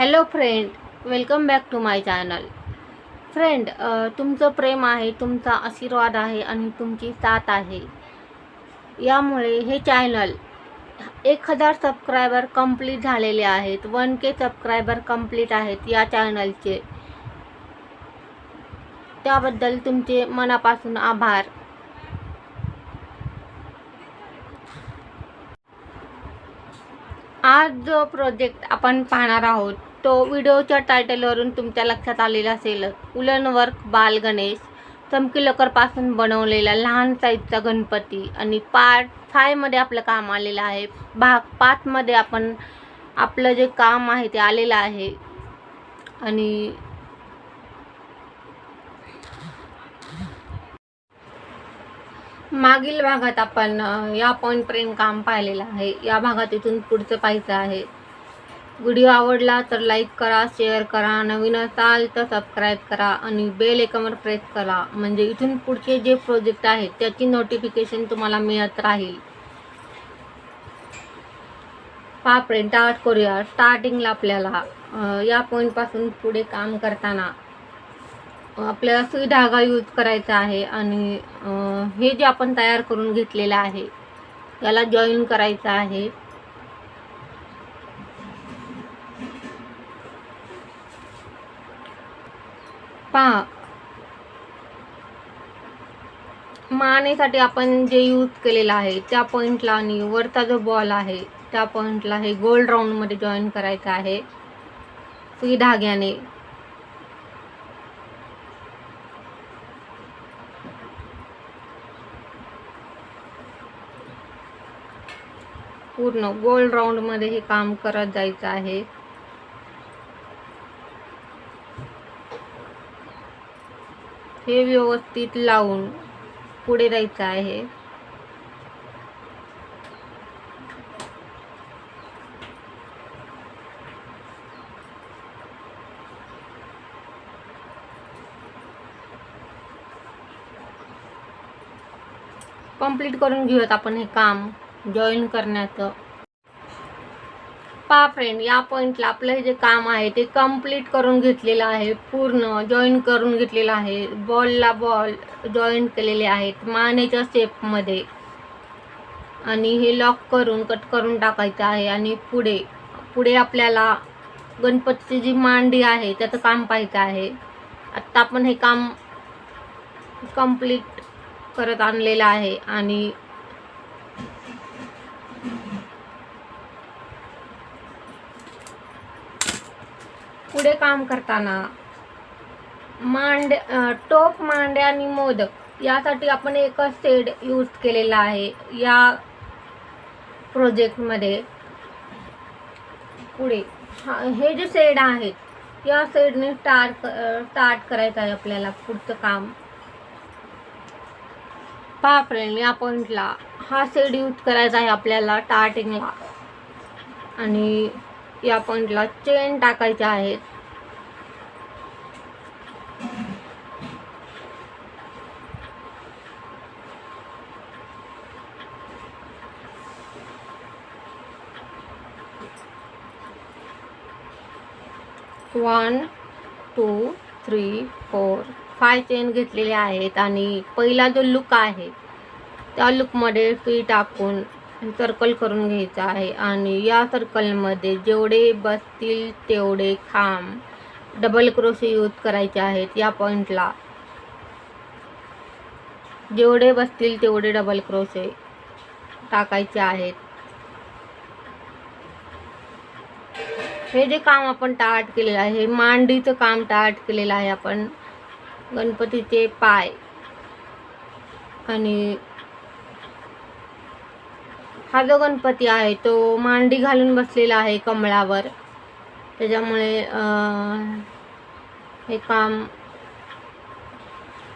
Hello friend welcome back to my channel. Friend तुमचं प्रेम आहे तुमचा आशीर्वाद आहे आणि तुमची साथ आहे. यामुळे हे चॅनल एक हजार सबस्क्रायबर कंप्लीट झालेले आहेत वन के सबस्क्रायबर कंप्लीट आहेत या चॅनलचे. त्याबद्दल तुमचे मनापासून आभार. आज जो प्रोजेक्ट आपण पाहणार आहोत तो व्हिडिओच्या टायटलवरून तुमच्या लक्षात आलेला असेल. उलन वर्क बाल गणेश चमकी लवकरपासून बनवलेला लहान साईजचा गणपती आणि पार्ट फायमध्ये आपलं काम आलेलं आहे. भाग पाचमध्ये आपण आपलं जे काम आहे ते आलेलं आहे. आणि मागील भागात आपण या या पॉईंटपर्यंत काम पाहिलेलं आहे. या भागात इथून पुढचं पाहायचं आहे. व्हिडिओ आवडला तर लाईक करा शेअर करा नवीन असाल तर सबस्क्राईब करा आणि बेल एकमर प्रेस करा. म्हणजे इथून पुढचे जे प्रोजेक्ट आहेत त्याची नोटिफिकेशन तुम्हाला मिळत राहील. पहा प्रिंट आउट करूया. स्टार्टिंगला आपल्याला या पॉईंटपासून पुढे काम करताना आपल्याला सुई धागा यूज करायचा आहे आणि हे जे आपण तयार करून घेतलेलं आहे याला जॉईन करायचं आहे. पहा मानेसाठी आपण जे यूज केलेलं आहे त्या पॉईंटला आणि वरचा जो बॉल आहे त्या पॉईंटला हे गोल्ड राऊंडमध्ये जॉईन करायचं आहे. सुई धाग्याने. पूर्ण गोल राऊंडमध्ये हे काम करत जायचं आहे. हे व्यवस्थित लावून पुढे जायचं आहे. कंप्लीट करून घेऊयात आपण हे काम. जॉईन करण्याचं. पा फ्रेंड या पॉईंटला आपलं हे जे काम आहे ते कंप्लीट करून घेतलेलं आहे. पूर्ण जॉईन करून घेतलेलं आहे. बॉलला बॉल जॉईन केलेले आहेत. मानेच्या शेपमध्ये आणि हे लॉक करून कट करून टाकायचं आहे. आणि पुढे पुढे आपल्याला गणपतीची जी मांडी आहे त्याचं काम पाहायचं आहे. आत्ता आपण हे काम कंप्लीट करत आणलेलं आहे. आणि पुढे काम करताना मांड टोप मांडे आणि मोदक यासाठी आपण एकच शेड यूज केलेला आहे या प्रोजेक्टमध्ये. पुढे हे जे शेड आहेत या शेडने स्टार्ट स्टार्ट करायचं आहे आपल्याला पुढचं काम. पहा या पॉईंटला हा शेड यूज करायचा आहे आपल्याला स्टार्टिंगला. आणि या पॉईंटला चेन टाकायच्या आहेत. One two three four five chain घेतलेले आहेत आणि पहिला जो लुक आहे त्या लुकमध्ये फी टाकून सर्कल करून घ्यायचा आहे. आणि या सर्कलमध्ये जेवढे बसतील तेवढे खांब डबल क्रोशे यूज करायचे आहेत या पॉईंटला जेवढे बसतील तेवढे डबल क्रोशे टाकायचे आहेत. हे जे काम आपण टाट केलेलं आहे हे मांडीचं काम टाट केलेलं आहे आपण. गणपतीचे पाय. आणि हा जो गणपती आहे तो मांडी घालून बसलेला आहे कमळावर. त्याच्यामुळे हे काम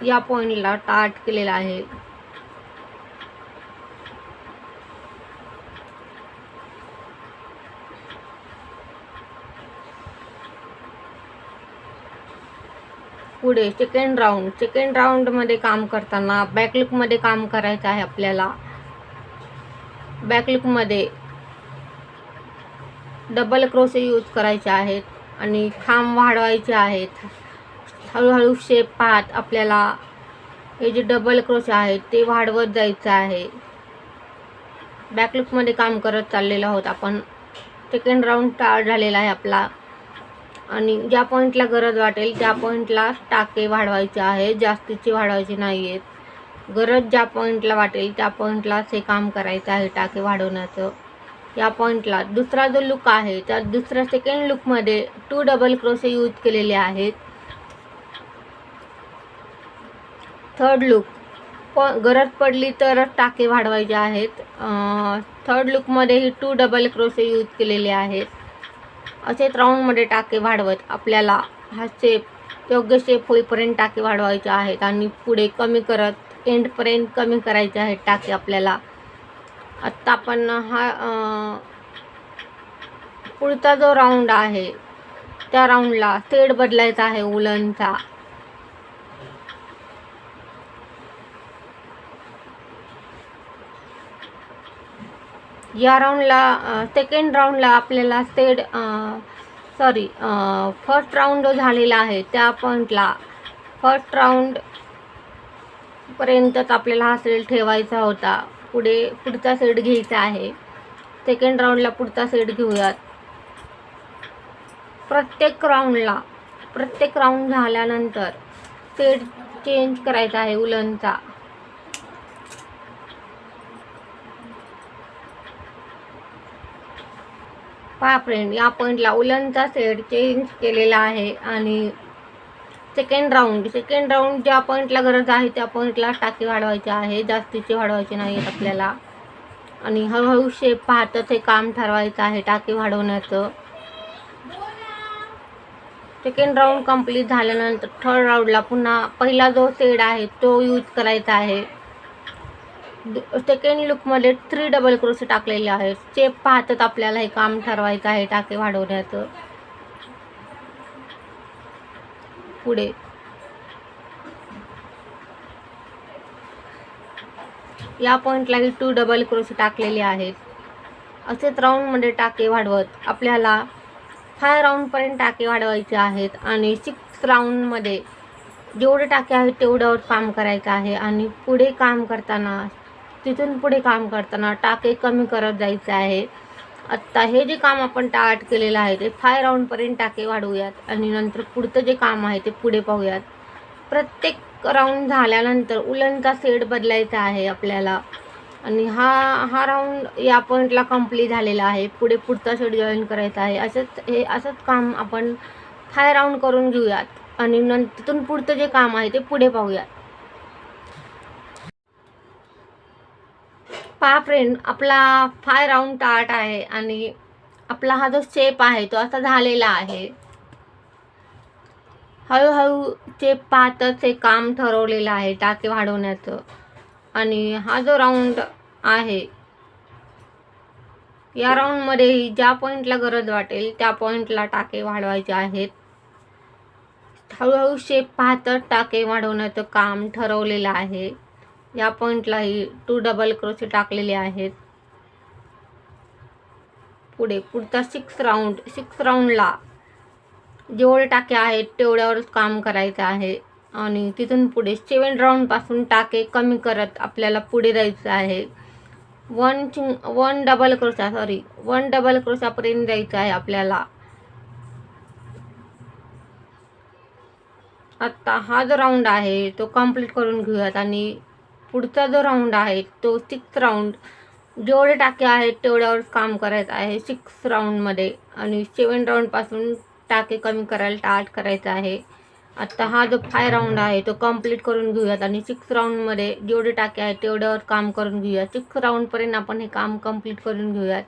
या पॉईंटला टाट केलेलं आहे. पुढे सेकंड राऊंड सेकंड राऊंडमध्ये काम करताना बॅकलुकमध्ये काम करायचं आहे आपल्याला. बॅकलुकमध्ये डबल क्रोसे यूज करायचे आहेत आणि खांब वाढवायचे आहेत. हळूहळू शेप पाहत आपल्याला हे जे डबल क्रोश आहेत ते वाढवत जायचं आहे. बॅकलुकमध्ये काम करत चाललेलो आहोत आपण. सेकंड राऊंड स्टार्ट झालेला आहे आपला. आणि ज्या पॉईंटला गरज वाटेल त्या पॉईंटला टाके वाढवायचे आहेत जास्तीचे वाढवायचे नाही आहेत गरज ज्या पॉईंटला वाटेल त्या पॉईंटलाच हे काम करायचं आहे टाके वाढवण्याचं. या पॉईंटला दुसरा जो लुक आहे त्या दुसऱ्या सेकंड लुकमध्ये टू डबल क्रोसे यूज केलेले आहेत. थर्ड लुक प गरज पडली तर टाके वाढवायचे आहेत. थर्ड लुकमध्येही टू डबल क्रोसे यूज केलेले आहेत. असेच राऊंडमध्ये टाके वाढवत आपल्याला हा शेप योग्य शेप होईपर्यंत टाके वाढवायचे आहेत आणि पुढे कमी करत एंडपर्यंत कमी करायचे आहेत टाके आपल्याला. आत्ता आपण हा पुढचा जो राऊंड आहे त्या राऊंडला थेड बदलायचा आहे उलनचा. या राऊंडला सेकंड राऊंडला आपल्याला सेड सॉरी फर्स्ट राऊंड जो झालेला आहे त्या पॉईंटला फर्स्ट राऊंडपर्यंतच आपल्याला हा सेड ठेवायचा होता. पुढे पुढचा सेट घ्यायचा आहे. सेकंड राऊंडला पुढचा सेट घेऊयात. प्रत्येक राऊंडला प्रत्येक राऊंड झाल्यानंतर सेट चेंज करायचा आहे उलनचा. पहा फ्रेंड या पॉईंटला उलनचा सेट चेंज केलेला आहे आणि सेकंड राऊंड सेकंड राऊंड ज्या पॉईंटला गरज आहे त्या पॉईंटला टाकी वाढवायची आहे. जास्तीची वाढवायची नाही आहेत आपल्याला. आणि हळूहळू शेप पाहतच हे काम ठरवायचं आहे टाकी वाढवण्याचं. सेकंड राऊंड कंप्लीट झाल्यानंतर थर्ड राऊंडला पुन्हा पहिला जो सेड आहे तो यूज करायचा आहे. सेकंड लुकमध्ये थ्री डबल क्रोस टाकलेले आहेत. स्टेप पाहतात आपल्याला हे काम ठरवायचं आहे टाके वाढवण्याचं पुढे. या पॉईंटलाही टू डबल क्रोस टाकलेले आहेत. असेच राऊंडमध्ये टाके वाढवत आपल्याला फाय राऊंडपर्यंत टाके वाढवायचे आहेत आणि सिक्स राऊंडमध्ये जेवढे टाके आहेत तेवढ्यावर काम करायचं आहे आणि पुढे काम करताना तिथून पुढे काम करताना टाके कमी करत जायचे आहे. आत्ता हे जे काम आपण स्टार्ट केलेलं आहे ते फाय राऊंडपर्यंत टाके वाढवूयात आणि नंतर पुढचं जे काम आहे ते पुढे पाहूयात. प्रत्येक राऊंड झाल्यानंतर उलनचा सेट बदलायचा आहे आपल्याला. आणि हा हा राऊंड या पॉईंटला कंप्लीट झालेला आहे. पुढे पुढचा शेड जॉईन करायचा आहे. असंच हे असंच काम आपण फाय राऊंड करून घेऊयात. आणि नंतर तिथून पुढचं जे काम आहे ते पुढे पाहूयात. पहा फ्रेंड आपला फाय राऊंड टाट आहे आणि आपला हा जो शेप आहे तो असा झालेला आहे. हळूहळू शेप पाहतच हे काम ठरवलेलं आहे टाके वाढवण्याचं. आणि हा जो राऊंड आहे या राऊंडमध्येही ज्या पॉईंटला गरज वाटेल त्या पॉईंटला टाके वाढवायचे आहेत. हळूहळू शेप पाहतच टाके वाढवण्याचं काम ठरवलेलं आहे. या पॉईंटलाही टू डबल क्रोशे टाकलेले आहेत. पुढे पुढचा सिक्स राऊंड सिक्स राऊंडला जेवढे टाके आहेत तेवढ्यावरच काम करायचं आहे. आणि तिथून पुढे सेवन राऊंडपासून टाके कमी करत आपल्याला पुढे जायचं आहे. वन चिंग one double crochet sorry one double क्रोशापर्यंत जायचं आहे आपल्याला. आत्ता हा जो राऊंड आहे तो कंप्लीट करून घेऊयात आणि पुढचा जो राऊंड आहे तो सिक्स राऊंड जेवढे टाके आहेत तेवढ्यावर काम करायचं आहे. सिक्स राऊंडमध्ये आणि सेवन राऊंडपासून टाके कमी करायला स्टार्ट करायचं आहे. आत्ता हा जो फाय राऊंड आहे तो कंप्लीट करून घेऊयात आणि सिक्स राऊंडमध्ये जेवढे टाके आहेत तेवढ्यावर काम करून घेऊयात. सिक्स राऊंडपर्यंत आपण हे काम कंप्लीट करून घेऊयात.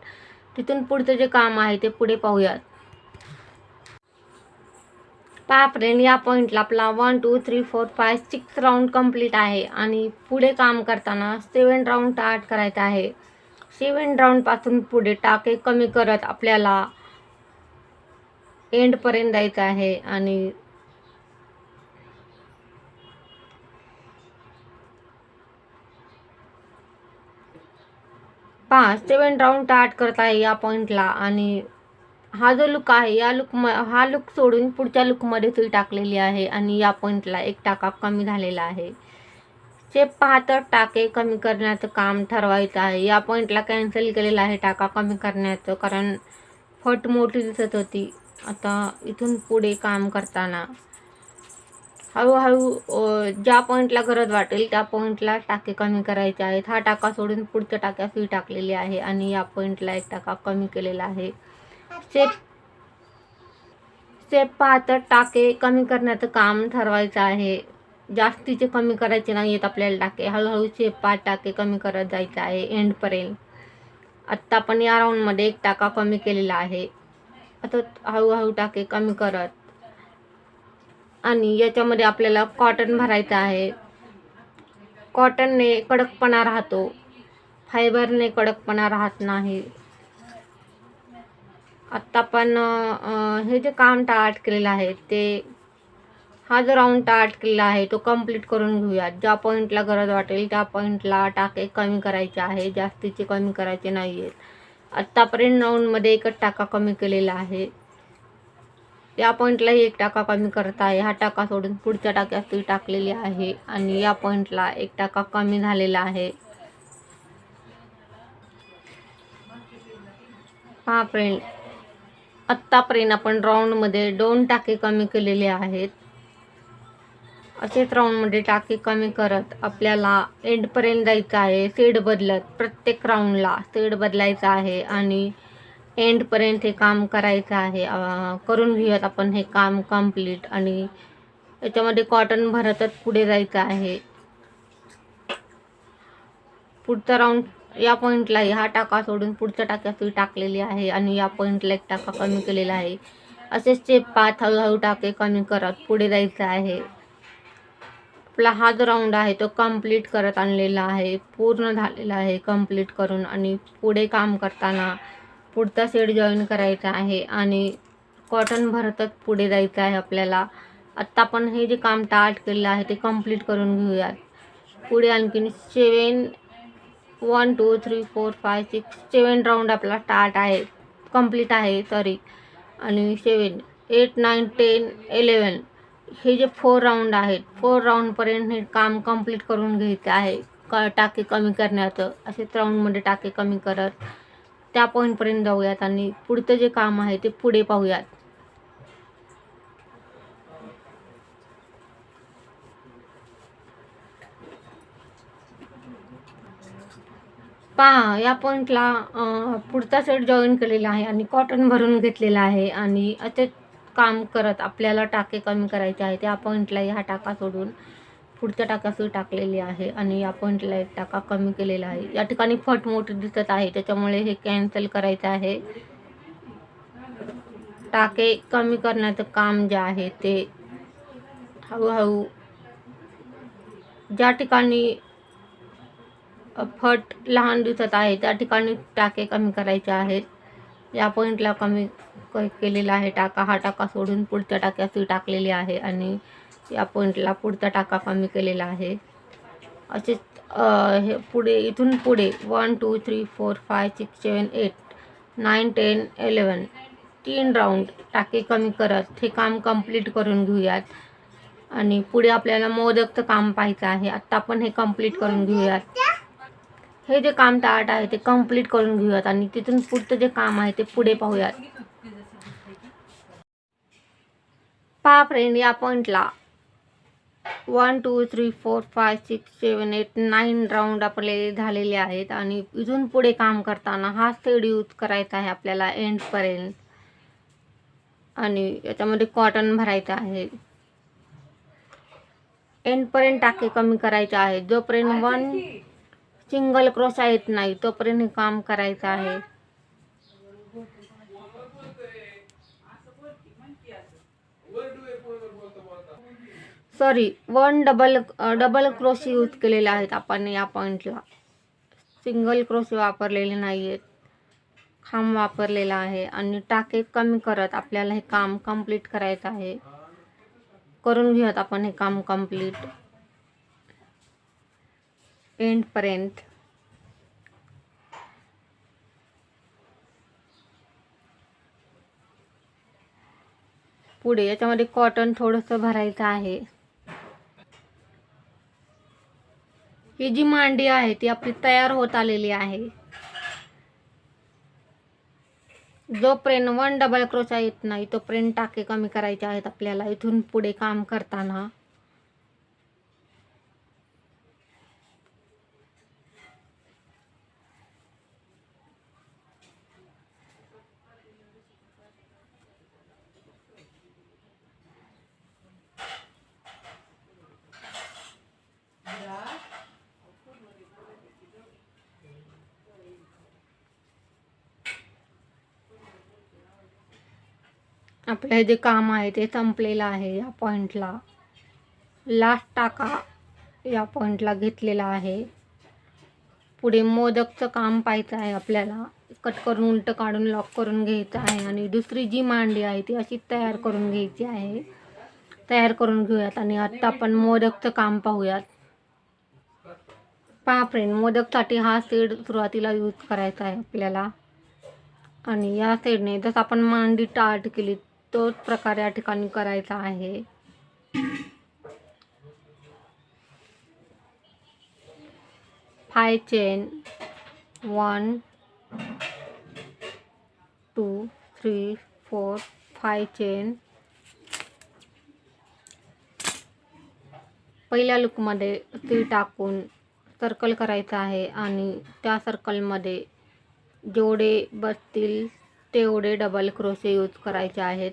तिथून पुढचं जे काम आहे ते पुढे पाहूयात. पहा फ्रेंड या पॉईंटला आपला one two three four five six round complete आहे. आणि पुढे काम करताना सेवन राऊंड स्टार्ट करायचं आहे. सेवन राऊंडपासून पुढे टाके कमी करत आपल्याला एंडपर्यंत जायचं आहे. आणि पहा सेवन राऊंड स्टार्ट करत आहे या पॉईंटला आणि हा जो लुक आहे या लुक म हा लुक सोडून पुढच्या लुकमध्ये सुई टाकलेली आहे आणि या पॉईंटला एक टाका कमी झालेला आहे. शेप पाहतं टाके कमी करण्याचं काम ठरवायचं आहे. या पॉईंटला कॅन्सल केलेलं आहे टाका कमी करण्याचं कारण फट मोठी दिसत होती. आता इथून पुढे काम करताना हळूहळू ज्या पॉईंटला गरज वाटेल त्या पॉईंटला टाके कमी करायचे आहेत. हा टाका सोडून पुढच्या टाक्या सुई टाकलेली आहे आणि या पॉईंटला एक टाका कमी केलेला आहे. शेप शेप पाहता टाके कमी करण्याचं काम ठरवायचं आहे. जास्तीचे कमी करायचे नाही आहेत आपल्याला टाके. हळूहळू शेप पाच टाके कमी करत जायचं आहे. एंडपर्यंत आत्ता आपण या राऊंडमध्ये एक टाका कमी केलेला आहे. आता हळूहळू टाके कमी करत. आणि याच्यामध्ये आपल्याला कॉटन भरायचं आहे. कॉटनने कडकपणा राहतो. फायबरने कडकपणा राहत नाही. आत्ता पण हे जे काम टाट केलेलं आहे ते हा जो राऊंड टाट केलेला आहे तो कंप्लीट करून घेऊयात. ज्या पॉईंटला गरज वाटेल त्या पॉईंटला टाके कमी करायचे आहे जास्तीचे कमी करायचे नाही आहेत आत्तापर्यंत राऊंडमध्ये एकच टाका कमी केलेला आहे. या पॉईंटलाही एक टाका कमी करत आहे. हा टाका सोडून पुढच्या टाक्यात ती टाकलेली आहे आणि या पॉईंटला एक टाका कमी झालेला आहे. हा फ्रेंड आत्तापर्यंत आपण राऊंडमध्ये दोन टाके कमी केलेले आहेत. असेच राऊंडमध्ये टाके कमी करत आपल्याला एंडपर्यंत जायचं आहे. सेड बदलत प्रत्येक राऊंडला सेड बदलायचा आहे आणि एंडपर्यंत हे काम करायचं आहे. करून घेऊयात आपण हे काम कंप्लीट आणि याच्यामध्ये कॉटन भरतच पुढे जायचं आहे. पुढचा राऊंड या पॉईंटलाही हा टाका सोडून पुढच्या टाक्यात सुई टाकलेली आहे आणि या पॉईंटला एक टाका कमी केलेला आहे. असे स्टेप पाच हळूहळू टाके कमी करत पुढे जायचं आहे. आपला हा जो राऊंड आहे तो कंप्लीट करत आणलेला आहे. पूर्ण झालेला आहे कंप्लीट करून आणि पुढे काम करताना पुढचा सेट जॉईन करायचा आहे आणि कॉटन भरतच पुढे जायचं आहे आपल्याला. आत्ता आपण हे जे काम टार्ट केलेलं आहे ते कंप्लीट करून घेऊयात. पुढे आणखीन seven one two three four five six seven round आपला स्टार्ट आहे. कंप्लीट आहे सॉरी आणि seven eight nine ten eleven हे जे फोर राऊंड आहेत फोर राऊंडपर्यंत हे काम कंप्लीट करून घ्यायचं आहे. क टाके कमी करण्याचं. असेच राऊंडमध्ये टाके कमी करत त्या पॉईंटपर्यंत जाऊयात आणि पुढचं जे काम आहे ते पुढे पाहूयात. पहा या पॉईंटला पुढचा सेट जॉईन केलेला आहे आणि कॉटन भरून घेतलेला आहे आणि असे काम करत आपल्याला टाके कमी करायचे आहे. त्या पॉईंटला हा टाका सोडून पुढच्या टाकासुई टाकलेली आहे आणि या पॉईंटला एक टाका कमी केलेला आहे. या ठिकाणी फट मोठी दिसत आहे त्याच्यामुळे हे कॅन्सल करायचं आहे. टाके कमी करण्याचं काम जे आहे ते हळूहळू ज्या ठिकाणी फट लहान दिसत आहे. त्या ठिकाणी टाके कमी करायचे आहेत. या पॉईंटला कमी क- केलेला आहे टाका. हा टाका सोडून पुढच्या टाक्याची टाकलेली आहे आणि या पॉईंटला पुढचा टाका कमी केलेला आहे. असेच हे पुढे इथून पुढे one two three four five six seven eight nine ten eleven तीन राऊंड टाके कमी करत हे काम कंप्लीट करून घेऊयात. आणि पुढे आपल्याला मोदकचं काम पाहायचं आहे. आत्ता आपण हे कंप्लीट करून घेऊयात. हे जे काम टाळट आहे ते कंप्लीट करून घेऊयात आणि तिथून पुढचं जे काम आहे ते पुढे पाहूयात. पहा फ्रेंड या पॉईंटला one two three four five six seven eight nine round आपले झालेले आहेत आणि इथून पुढे काम करताना हा सेड यूज करायचा आहे आपल्याला एंडपर्यंत आणि याच्यामध्ये कॉटन भरायचं आहे. एंडपर्यंत टाके कमी करायचे आहे जोपर्यंत वन सिंगल क्रोशा येत नाही तोपर्यंत हे काम करायचं आहे. Sorry one double double crochet use केलेले आहेत आपण या पॉईंटला सिंगल क्रोशी वापरलेले नाही आहेत खांब वापरलेला आहे आणि टाके कमी करत आपल्याला हे काम कंप्लीट करायचं आहे. करून घेऊयात आपण हे काम कंप्लीट एंडपर्यंत पुढे याच्यामध्ये कॉटन थोडंसं भरायचं आहे. ही जी मांडी आहे ती आपली तयार होत आलेली आहे. जोपर्यंत वन डबल क्रोचा येत नाही तोपर्यंत टाके कमी करायचे आहेत आपल्याला. इथून पुढे काम करताना आपलं हे जे काम आहे ते संपलेलं आहे या पॉईंटला लास्ट टाका या पॉईंटला घेतलेला आहे. पुढे मोदकचं काम पाहायचं आहे आपल्याला. कट करून उलटं काढून लॉक करून घ्यायचं आहे आणि दुसरी जी मांडी आहे ती अशी तयार करून घ्यायची आहे. तयार करून घेऊयात आणि आत्ता आपण मोदकचं काम पाहूयात. पहा फ्रेंड मोदकसाठी हा सेड सुरुवातीला यूज करायचा आहे आपल्याला. आणि या सेडने जसं आपण मांडी टाट केली तोच प्रकार या ठिकाणी करायचा आहे. Five chain one two three four five chain पहिल्या लुकमध्ये ती टाकून सर्कल करायचं आहे आणि त्या सर्कलमध्ये जेवढे बसतील तेवढे डबल क्रोशे यूज करायचे आहेत.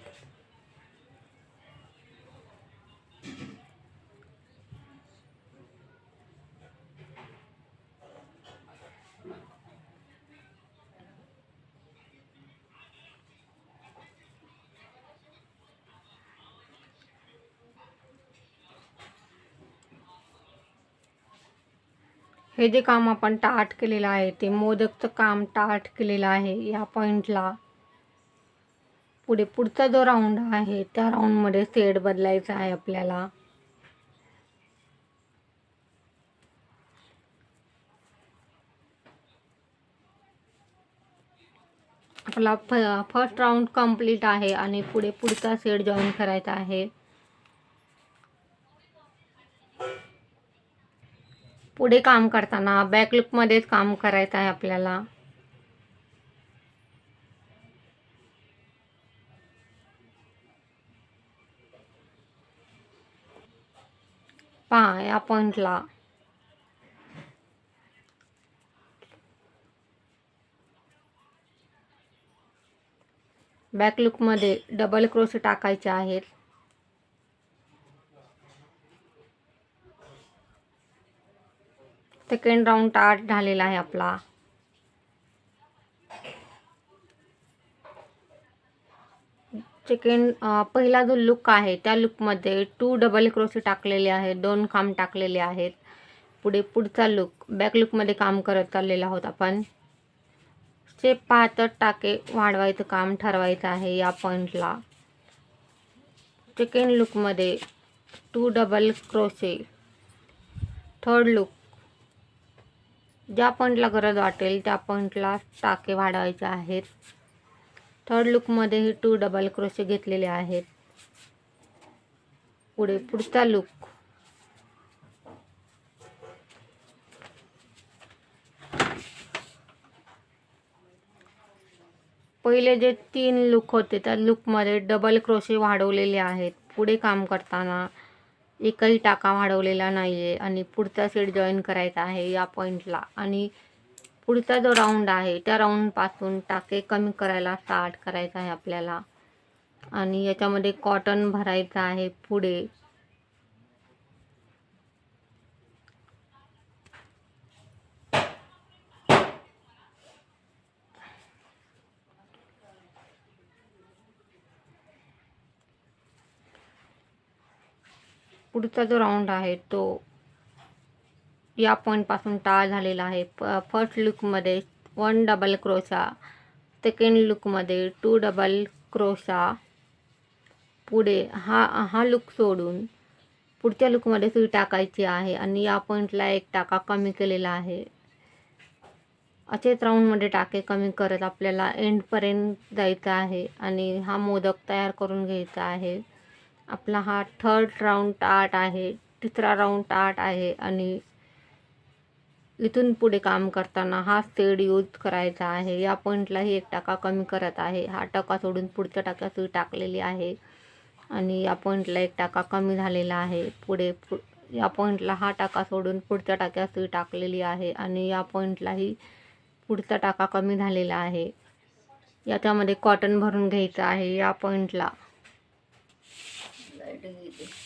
हे जे काम आपण टाट केलेलं आहे ते मोदकचं काम टाट केलेलं आहे या पॉईंटला पुढे पुढचा जो राऊंड आहे त्या राऊंडमध्ये सेट बदलायचा आहे आपल्याला. आपला फ फर्स्ट राऊंड कंप्लीट आहे आणि पुढे पुढचा सेट जॉईन करायचा आहे. पुढे काम करताना बॅकलुकमध्येच काम करायचं आहे आपल्याला. पहा या पॉईंटला बॅक लुकमध्ये डबल क्रोश टाकायचे आहेत. सेकंड राऊंड टाट झालेला आहे आपला. सेकंड पहिला जो लुक आहे त्या लुकमध्ये टू डबल क्रोशी टाकलेले आहेत दोन काम टाकलेले आहेत. पुढे पुढचा लुक बॅक लुकमध्ये काम करत चाललेला आहोत आपण. स्टेप पाहतच टाके वाढवायचं काम ठरवायचं आहे या पॉईंटला second लुकमध्ये two double crochet third look ज्या पॉईंटला गरज वाटेल त्या पॉईंटला टाके वाढवायचे आहेत. थर्ड लुकमध्येही टू डबल क्रोशे घेतलेले आहेत. पुढे पुढचा लुक पहिले जे तीन लुक होते त्या लुकमध्ये डबल क्रोशे वाढवलेले आहेत. पुढे काम करताना एकही टाका वाढवलेला नाही आहे आणि पुढचा सेट जॉईन करायचा आहे या पॉईंटला आणि पुढचा जो राऊंड आहे त्या राऊंडपासून टाके कमी करायला स्टार्ट करायचा आहे आपल्याला. आणि याच्यामध्ये कॉटन भरायचं आहे पुढे. पुढचा जो राऊंड आहे तो या पॉईंटपासून टाळ झालेला आहे. प फर्स्ट लुकमध्ये वन डबल क्रोशा सेकंड लुकमध्ये टू डबल क्रोशा पुढे हा हा लुक सोडून पुढच्या लुकमध्ये सुई टाकायची आहे आणि या पॉईंटला एक टाका कमी केलेला आहे. असेच राऊंडमध्ये टाके कमी करत आपल्याला एंडपर्यंत जायचं आहे आणि हा मोदक तयार करून घ्यायचा आहे. आपला हा थर्ड राऊंड आर्ट आहे. तिसरा राऊंड आर्ट आहे आणि इथून पुढे काम करताना हा सेड यूज करायचा आहे. या पॉईंटलाही एक टाका कमी करत आहे. हा टाका सोडून पुढच्या टाक्यात सुई टाकलेली आहे. आणि या पॉईंटला एक टाका कमी झालेला आहे. पुढे पु या पॉईंटला हा टाका सोडून पुढच्या टाक्यात सुई टाकलेली आहे. आणि या पॉईंटलाही पुढचा टाका कमी झालेला आहे. याच्यामध्ये कॉटन भरून घ्यायचं आहे. या पॉईंटला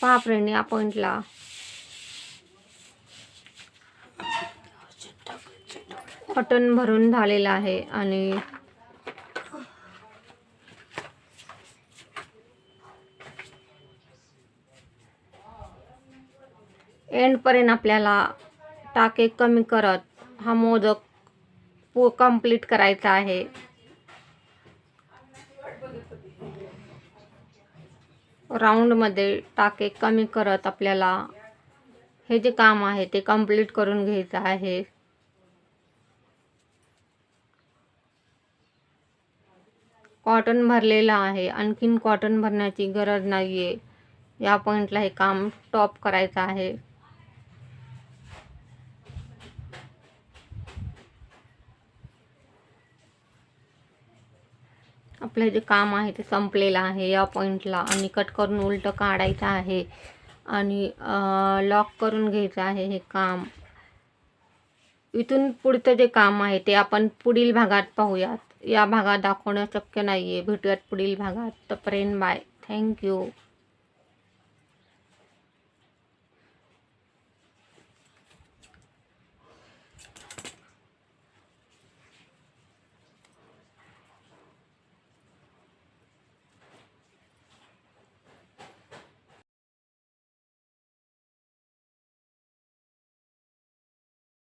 पहा फ्रेंड या पॉईंटला कॉटन भरून झालेलं आहे आणि एंडपर्यंत आपल्याला टाके कमी करत हा मोदक पू कंप्लीट करायचा आहे. राऊंडमध्ये टाके कमी करत आपल्याला हे जे काम आहे ते कंप्लीट करून घ्यायचं आहे. कॉटन भरलेलं आहे. आणखीन कॉटन भरण्याची गरज नाही आहे या पॉईंटला हे काम टॉप करायचं आहे. आपलं जे काम आहे ते संपलेलं आहे या पॉईंटला आणि कट करून उलटं काढायचं आहे आणि लॉक करून घ्यायचं आहे हे काम. इथून पुढचं जे काम आहे ते आपण पुढील भागात पाहूयात. या भागात दाखवणं शक्य नाही आहे भेटूयात पुढील भागात. तोपर्यंत बाय. थँक्यू